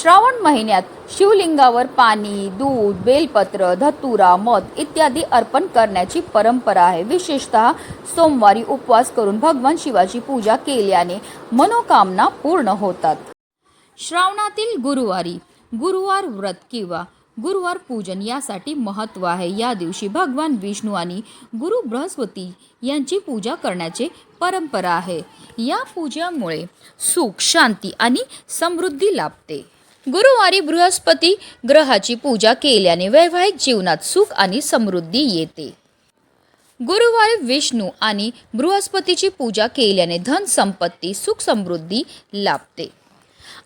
श्रावण महिन्यात शिवलिंगावर पाणी दूध बेलपत्र धतुरा मध इत्यादी अर्पण करण्याची परंपरा आहे. विशेषतः सोमवारी उपवास करून भगवान शिवाची पूजा केल्याने मनोकामना पूर्ण होतात. श्रावणातील गुरुवारी गुरुवार व्रत किंवा गुरुवार पूजन यासाठी महत्त्व आहे. या दिवशी भगवान विष्णू आणि गुरु बृहस्पती यांची पूजा करण्याचे परंपरा आहे. या पूजामुळे सुख शांती आणि समृद्धी लाभते. गुरुवारी बृहस्पती ग्रहाची पूजा केल्याने वैवाहिक जीवनात सुख आणि समृद्धी येते. गुरुवारी विष्णू आणि बृहस्पतीची पूजा केल्याने धन संपत्ती सुख समृद्धी लाभते.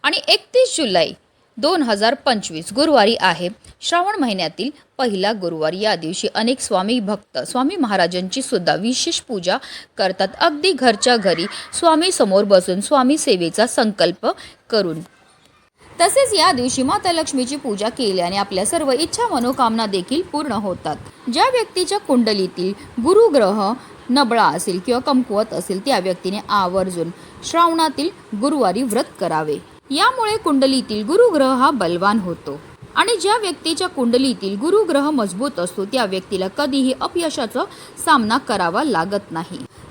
आणि एकतीस जुलै दोन हजार पंचवीस गुरुवारी आहे. श्रावण महिन्यातील पहिला गुरुवार. या दिवशी अनेक स्वामी भक्त स्वामी महाराजांची सुद्धा विशेष पूजा करतात. अगदी घरच्या घरी स्वामी समोर बसून स्वामी सेवेचा संकल्प करून तसेच या दिवशी माता लक्ष्मीची पूजा केल्याने आपल्या सर्व इच्छा मनोकामना देखील पूर्ण होतात. ज्या व्यक्तीच्या कुंडलीतील गुरुग्रह नबळा असेल किंवा कमकुवत असेल त्या व्यक्तीने आवर्जून श्रावणातील गुरुवारी व्रत करावे. यामुळे कुंडलीतील गुरुग्रह हा बलवान होतो. आणि ज्या व्यक्तीच्या कुंडलीतील गुरुग्रह मजबूत असतो त्या व्यक्तीला कधीही अपयशाचा सामना करावा लागत नाही.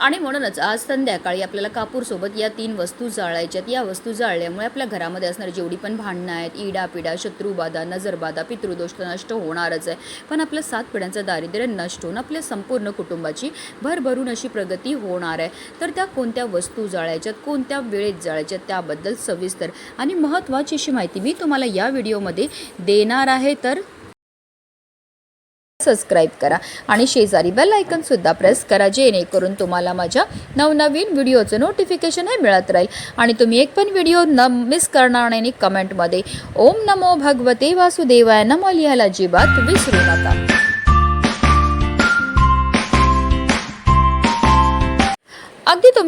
आणि म्हणूनच आज संध्याकाळी आपल्याला कापूरसोबत या तीन वस्तू जाळायच्यात या वस्तू जाळल्यामुळे आपल्या घरामध्ये असणारी जेवढी पण भांडणं आहेत इडापिडा शत्रुबाधा नजरबाधा पितृदोष नष्ट होणारच आहे. पण आपलं सात पिढ्यांचं दारिद्र्य नष्ट होऊन आपल्या संपूर्ण कुटुंबाची भरभरून अशी प्रगती होणार आहे. तर त्या कोणत्या वस्तू जाळायच्यात कोणत्या वेळेत जाळायच्यात त्याबद्दल सविस्तर आणि महत्त्वाची अशी माहिती मी तुम्हाला या व्हिडिओमध्ये देणार आहे. तर सबस्क्राईब करा. आणि शेजारी बेल आयकनसुद्धा प्रेस करा जेणेकरून तुम्हाला माझ्या नवनवीन व्हिडिओचं नोटिफिकेशन हे मिळत राहील. आणि तुम्ही एक पण व्हिडिओ न मिस करणार नाही कमेंटमध्ये ओम नमो भगवते वासुदेवाय नमो लिहायला अजिबात विसरू नका.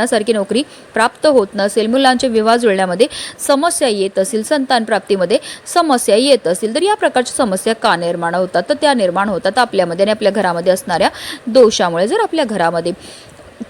मनासारखी नोकरी प्राप्त होत नसेल मुलांचे विवाह जुळण्यामध्ये समस्या येत असतील संतान प्राप्तीमध्ये समस्या येत असतील तर या प्रकारच्या समस्या का निर्माण होतात? तर त्या निर्माण होतात आपल्यामध्ये आणि आपल्या घरामध्ये असणाऱ्या दोषामुळे. जर आपल्या घरामध्ये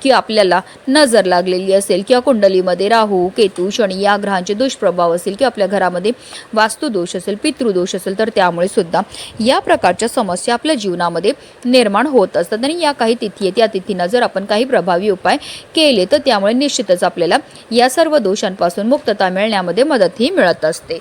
की आपल्याला नजर लागलेली असेल किंवा कुंडलीमध्ये राहू केतू शनी या ग्रहांचे दुष्प्रभाव असेल किंवा आपल्या घरामध्ये वास्तुदोष असेल पितृदोष असेल तर त्यामुळे सुद्धा या प्रकारच्या समस्या आपल्या जीवनामध्ये निर्माण होत असतात. आणि या काही तिथी आहेत. या तिथींना जर आपण काही प्रभावी उपाय केले तर त्यामुळे निश्चितच आपल्याला या सर्व दोषांपासून मुक्तता मिळण्यामध्ये मदतही मिळत असते.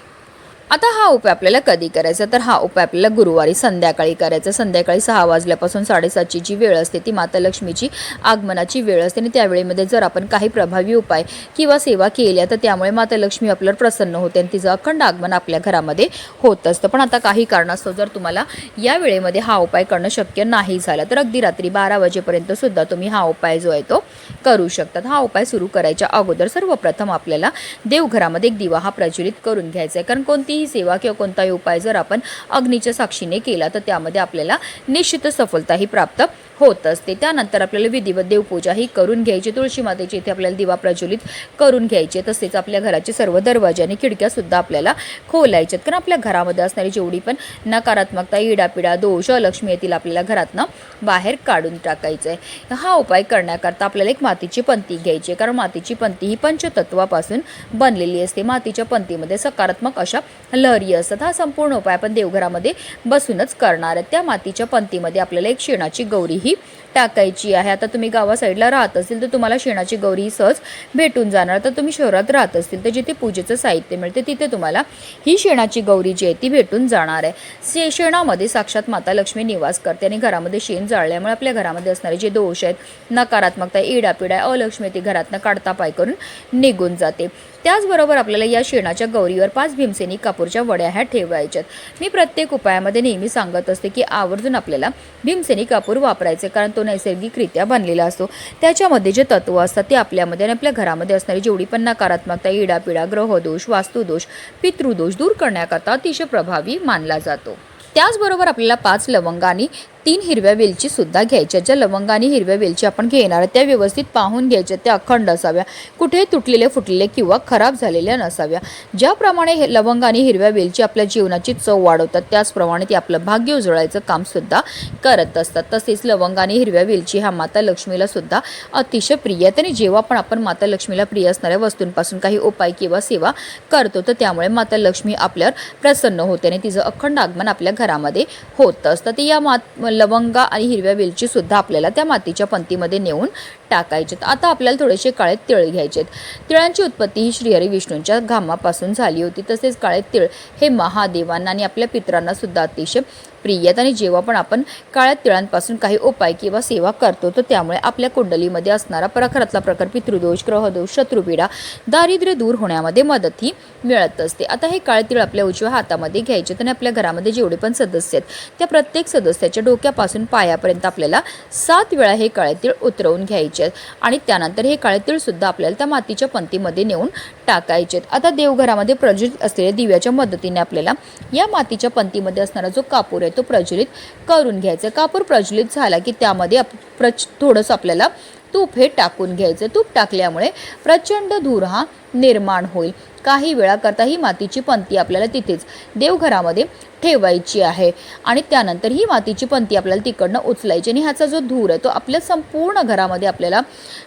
आता हा उपाय आपल्याला कधी करायचा? तर हा उपाय आपल्याला गुरुवारी संध्याकाळी करायचा. संध्याकाळी सहा वाजल्यापासून साडेसातची जी वेळ असते ती माता लक्ष्मीची आगमनाची वेळ असते. आणि त्यावेळेमध्ये जर आपण काही प्रभावी उपाय किंवा सेवा केल्या तर त्यामुळे माता लक्ष्मी आपल्यावर प्रसन्न होते आणि तिचं अखंड आगमन आपल्या घरामध्ये होत असतं. पण आता काही कारणास्तव जर तुम्हाला या वेळेमध्ये हा उपाय करणं शक्य नाही झालं तर अगदी रात्री बारा वाजेपर्यंत सुद्धा तुम्ही हा उपाय जो आहे तो करू शकतात. हा उपाय सुरू करायच्या अगोदर सर्वप्रथम आपल्याला देवघरामध्ये एक दिवा हा प्रज्वलित करून घ्यायचा आहे. कारण कोणती कोणतीही सेवा किंवा कोणताही उपाय जर आपण अग्नीच्या साक्षीने केला तर त्यामध्ये आपल्याला निश्चित सफलताही प्राप्त होत असते. त्यानंतर आपल्याला विधिवत देवपूजा ही करून घ्यायची. तुळशी मातेची इथे आपल्याला दिवा प्रज्वलित करून घ्यायचे. तसेच आपल्या घराचे सर्व दरवाजे आणि खिडक्या सुद्धा आपल्याला खोलायच्यात. कारण आपल्या घरामध्ये असणारी जेवढी पण नकारात्मकता इडापिडा दोष अलक्ष्मी येतील आपल्याला घरातनं बाहेर काढून टाकायचं आहे हा उपाय करण्याकरता आपल्याला एक मातीची पंती घ्यायची आहे. कारण मातीची पंती ही पंचतत्वापासून बनलेली असते. मातीच्या पंतीमध्ये सकारात्मक अशा लहरी असतात. हा संपूर्ण उपाय आपण देवघरामध्ये बसूनच करणार आहे त्या मातीच्या पंतीमध्ये आपल्याला एक शेणाची गौरी ही टाकायची आहे. आता तुम्ही गावा साईडला राहत असेल तर तुम्हाला शेणाची गौरी सहज भेटून जाणार. तर तुम्ही शहरात राहत असतील तर जिथे पूजेचं साहित्य मिळते तिथे तुम्हाला ही शेणाची गौरी जी आहे ती भेटून जाणार आहे. शेणामध्ये साक्षात माता लक्ष्मी निवास करते आणि घरामध्ये शेण जाळल्यामुळे आपल्या घरामध्ये असणारे जे दोष आहेत नकारात्मकता इडापिडा अलक्ष्मी ती घरातनं काढता पाय करून निघून जाते. त्याचबरोबर आपल्याला या शेणाच्या गौरीवर पाच भीमसेनी कापूरच्या वड्या ह्या ठेवायच्यात. मी प्रत्येक उपायामध्ये नेहमी सांगत असते की आवर्जून आपल्याला भीमसेनी कापूर वापरायचे कारण तो नैसर्गिकरित्या बनलेला असतो. त्याच्यामध्ये जे तत्व असतात ते आपल्यामध्ये आणि आपल्या घरामध्ये असणारी जेवढी पण नकारात्मकता इडापिडा ग्रहदोष वास्तुदोष पितृदोष दूर करण्याकरता अतिशय प्रभावी मानला जातो. त्याचबरोबर आपल्याला पाच लवंगा आणि तीन हिरव्या वेलची सुद्धा घ्यायच्या. ज्या लवंगाने आणि हिरव्या वेलची आपण घेणार त्या व्यवस्थित पाहून घ्यायच्या. त्या अखंड असाव्या. कुठे तुटलेले फुटलेले किंवा खराब झालेल्या नसाव्या. ज्याप्रमाणे हे लवंग आणि हिरव्या वेलची आपल्या जीवनाची चव वाढवतात त्याचप्रमाणे ते आपलं भाग्य उजळायचं काम सुद्धा करत असतात. तसेच लवंग आणि हिरव्या वेलची ह्या माता लक्ष्मीला सुद्धा अतिशय प्रिय आहेत. आणि जेव्हा पण आपण माता लक्ष्मीला प्रिय असणाऱ्या वस्तूंपासून काही उपाय किंवा सेवा करतो तर त्यामुळे माता लक्ष्मी आपल्यावर प्रसन्न होते आणि तिचं अखंड आगमन आपल्या घरामध्ये होत असतं. ते या मात लवंगा आणि हिरव्या वेलची सुद्धा आपल्याला त्या मातीच्या पंतीमध्ये नेऊन टाकायचेत. आता आपल्याला थोडेसे काळे तिळ घ्यायचेत. तिळांची उत्पत्ती ही श्रीहरी विष्णूंच्या घामापासून झाली होती. तसेच काळे तिळ हे महादेवांना आणि आपल्या पित्रांना सुद्धा अतिशय प्रिय आहेत. आणि जेव्हा पण आपण काळ्या तिळांपासून काही उपाय किंवा सेवा करतो तर त्यामुळे आपल्या कुंडलीमध्ये असणारा प्रखरातला प्रकार पितृदोष ग्रहदोष शत्रुपीडा दारिद्र्य दूर होण्यामध्ये मदत ही मिळत असते. आता हे काळे तिळ आपल्या उजव्या हातामध्ये घ्यायचे आणि आपल्या घरामध्ये जेवढे पण सदस्य आहेत त्या प्रत्येक सदस्याच्या डोक्यापासून पायापर्यंत आपल्याला सात वेळा हे काळे तीळ उतरवून घ्यायचे आहेत. आणि त्यानंतर हे काळे आपल्याला त्या मातीच्या पंतीमध्ये नेऊन टाकायचे आहेत. आता देवघरामध्ये प्रज्वलित असलेल्या दिव्याच्या मदतीने आपल्याला या मातीच्या पंतीमध्ये असणारा जो कापूर आहे तो प्रज्वलित करून घ्यायचा कापूर प्रज्वलित झाला की त्यामध्ये आप प्रच थोडंसं आपल्याला तूप हे टाकून घ्यायचं. तूप टाकल्यामुळे प्रचंड धूर हा निर्माण होईल. काही वेळाकरता ही मातीची पंती आपल्याला तिथेच देवघरामध्ये ठेवायची आहे. आणि त्यानंतर ही मातीची पंती आपल्याला तिकडनं उचलायची. आणि ह्याचा जो धूर आहे तो आपल्या संपूर्ण घरामध्ये आपल्याला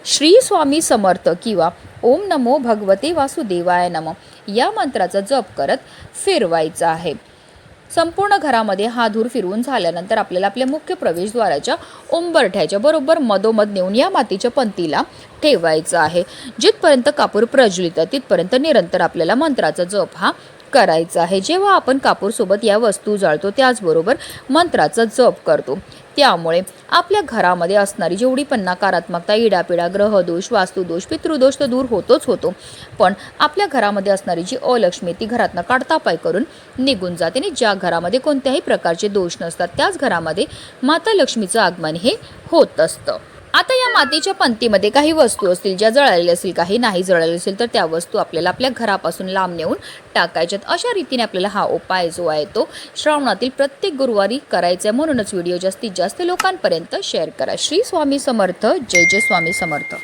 श्री स्वामी समर्थ किंवा ओम नमो भगवते वासुदेवाय नम या मंत्राचा जप करत फिरवायचा आहे. संपूर्ण घरामध्ये हा धूर फिरवून झाल्यानंतर आपल्याला आपल्या मुख्य प्रवेशद्वाराच्या उंबरठ्याच्या बरोबर मधोमध नेऊन या मातीच्या पंतीला ठेवायचं आहे. जिथपर्यंत कापूर प्रज्वलित आहे तिथपर्यंत निरंतर आपल्याला मंत्राचा जप हा करायचा आहे. जेव्हा आपण कापूरसोबत या वस्तू जाळतो त्याचबरोबर मंत्राचा जप करतो. त्यामुळे आपल्या घरामध्ये असणारी जेवढी पण नकारात्मकता इडापिडा ग्रहदोष वास्तुदोष पितृदोष तर दूर होतोच होतो. पण आपल्या घरामध्ये असणारी जी अलक्ष्मी ती घरातनं काढता पाय करून निघून जाते आणि ज्या घरामध्ये कोणत्याही प्रकारचे दोष नसतात त्याच घरामध्ये माता लक्ष्मीचं आगमन हे होत असतं. आता या मातीच्या पंक्तीमध्ये काही वस्तू असतील ज्या जळालेल्या असतील काही नाही जळालेल्या असेल तर त्या वस्तू आपल्याला आपल्या घरापासून लांब नेऊन टाकायच्यात. अशा रीतीने आपल्याला हा उपाय जो आहे तो श्रावणातील प्रत्येक गुरुवारी करायचा आहे. म्हणूनच व्हिडिओ जास्तीत जास्त लोकांपर्यंत शेअर करा. श्री स्वामी समर्थ. जय जय स्वामी समर्थ.